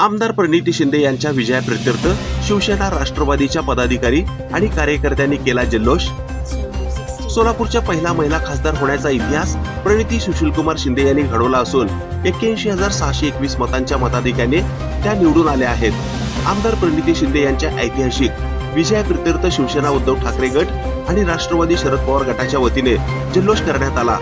आमदार प्रणिती शिंदे यांच्या विजयाप्रित्यर्थ शिवसेना राष्ट्रवादीच्या पदाधिकारी आणि कार्यकर्त्यांनी केला जल्लोष. सोलापूरच्या पहिला महिला खासदार होण्याचा इतिहास प्रणिती सुशीलकुमार शिंदे यांनी घडवला असून एक्क्याऐंशी हजार सहाशे एकवीस मतांच्या मताधिकाने त्या निवडून आल्या आहेत. आमदार प्रणिती शिंदे यांच्या ऐतिहासिक विजयाप्रित्यर्थ शिवसेना उद्धव ठाकरे गट आणि राष्ट्रवादी शरद पवार गटाच्या वतीने जल्लोष करण्यात आला.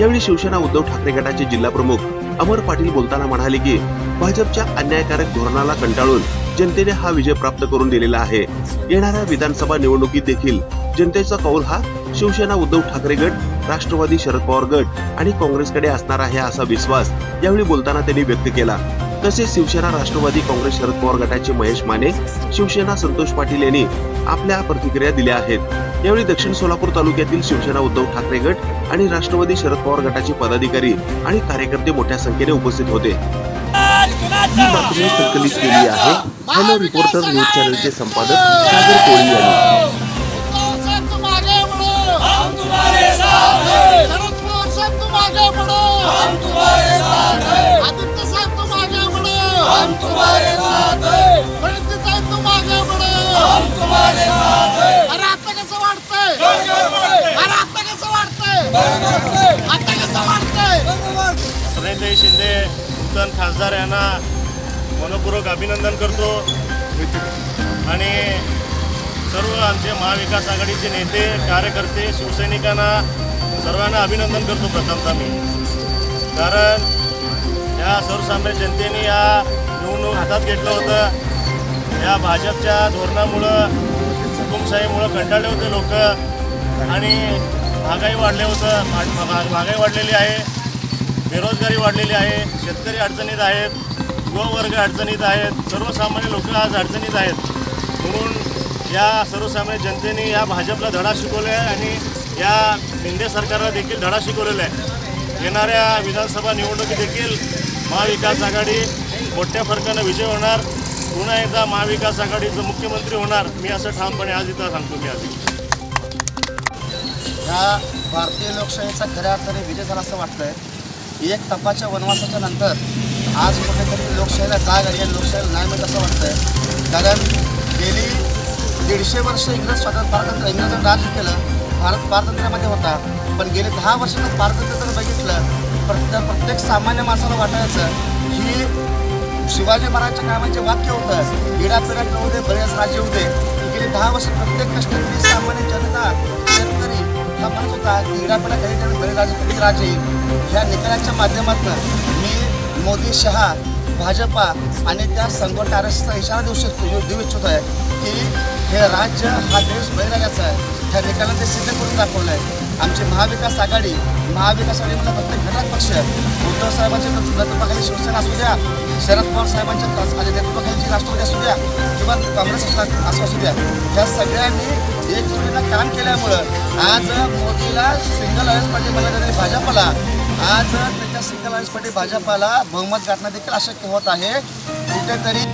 यावेळी शिवसेना उद्धव ठाकरे गटाचे जिल्हा प्रमुख अमर पाटील बोलताना म्हणाले की भाजपच्या अन्यायकारक धोरणाला कंटाळून जनतेने हा विजय प्राप्त करून दिलेला आहे. येणाऱ्या विधानसभा निवडणुकीत देखील जनतेचा कौल हा शिवसेना उद्धव ठाकरे गट राष्ट्रवादी शरद पवार गट आणि काँग्रेसकडे असणार आहे असा विश्वास यावेळी बोलताना त्यांनी व्यक्त केला. तसेच शिवसेना राष्ट्रवादी काँग्रेस शरद पवार गटाचे महेश माने शिवसेना संतोष पाटील यांनी आपल्या प्रतिक्रिया दिल्या आहेत. यावेळी दक्षिण सोलापूर तालुक्यातील शिवसेना उद्धव ठाकरे गट आणि राष्ट्रवादी शरद पवार गटाचे पदाधिकारी आणि कार्यकर्ते मोठ्या संख्येने उपस्थित होते. ही बातमी संकलित केली आहे हॅलो रिपोर्टर न्यूज चॅनलचे संपादक सागर कोळी यांनी शिंदे नूतन खासदार यांना मनपूर्वक अभिनंदन करतो. आणि सर्व आमचे महाविकास आघाडीचे नेते कार्यकर्ते शिवसैनिकांना सर्वांना अभिनंदन करतो प्रथमतः मी. कारण या सर्वसामान्य जनतेने या निवडणूक हातात घेतलं होतं. या भाजपच्या धोरणामुळं हुकुमशाहीमुळं कंटाळले होते लोक. आणि महागाई वाढले होतं. महागाई वाढलेली आहे. बेरोजगारी वाढलेली आहे शेतकरी अडचणीत आहेत युवावर्ग अडचणीत आहेत सर्वसामान्य लोक आज अडचणीत आहेत. म्हणून या सर्वसामान्य जनतेने या भाजपला धडा शिकवला आहे आणि या शिंदे सरकारला देखील धडा शिकवलेला आहे. येणाऱ्या विधानसभा निवडणुकीत देखील महाविकास आघाडी मोठ्या फरकानं विजय होणार. पुन्हा एकदा महाविकास आघाडीचं मुख्यमंत्री होणार. मी असं ठामपणे आज इथं सांगतो मी आज. या भारतीय लोकशाहीचा खऱ्या अर्थाने विजय झाला असं वाटतंय. एक तपाच्या वनवासाच्या नंतर आज कुठेतरी लोकशाहीला जाग आली आणि लोकशाहीला नाही मिळत असं वाटतंय. कारण गेली दीडशे वर्ष इंग्रज स्वातंत्र्य पारतंत्र्य इंग्रजांनी राज्य केलं भारत पारतंत्र्यामध्ये होता. पण गेले दहा वर्षानं पारतंत्र्य जर बघितलं प्रत्येक प्रत्येक सामान्य माणसाला वाटायचं ही शिवाजी महाराजच्या कामाचे वाक्य होतं पिढ्यापिढ्या होते दे बरेच राज्य होते दे. गेली दहा वर्ष प्रत्येक कष्टकरी सामान्य जनता शेतकरी हा म्हणत होता की राजे काही जण कधी ह्या निकालाच्या माध्यमातून मी मोदी शहा भाजपा आणि त्या संघटना इशारा देऊ शकतो देऊ इच्छित आहे की हे राज्य हा देश बळीराजाचा आहे. ह्या निकालाने ते सिद्ध करून दाखवलं आहे आमची महाविकास आघाडी महाविकास आघाडीमधला प्रत्येक घटक पक्ष उद्धव साहेबांच्या नेतृत्वाखाली शिवसेना असू द्या शरद पवार साहेबांच्या तास- आणि राष्ट्रवादी असू द्या किंवा काँग्रेस असू द्या. ह्या सगळ्यांनी एकजुटीनं काम केल्यामुळं आज मोदीला सिंगल अलायन्स पार्टी बनवण्यात भाजपला. आज त्याच्या सिंगल अलायन्स पार्टी भाजपाला बहुमत गाठणं देखील अशक्य होत आहे. कुठेतरी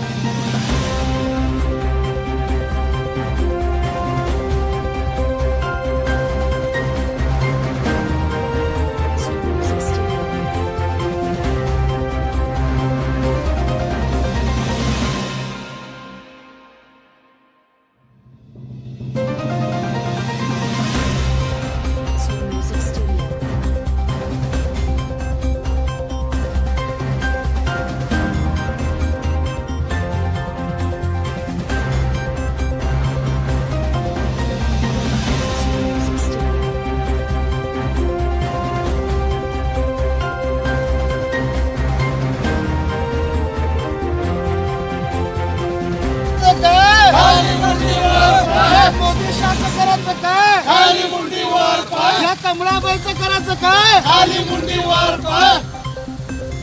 कमळाबाईचं करायचं काय? खाली मुंडीवर पाय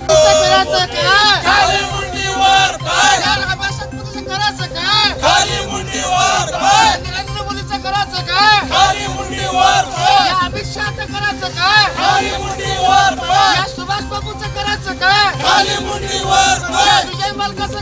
करायचं काय? खाली मुंडीवर पाय करायचं काय? खाली मुंडीवर पाय नरेंद्र मोदीचं करायचं काय? खाली मुंडीवर पाय अमित शहाचं करायचं काय? खाली मुंडीवर पाय या सुभाष बाबूचं करायचं काय? खाली मुंडीवर पाय विजय मल्काचं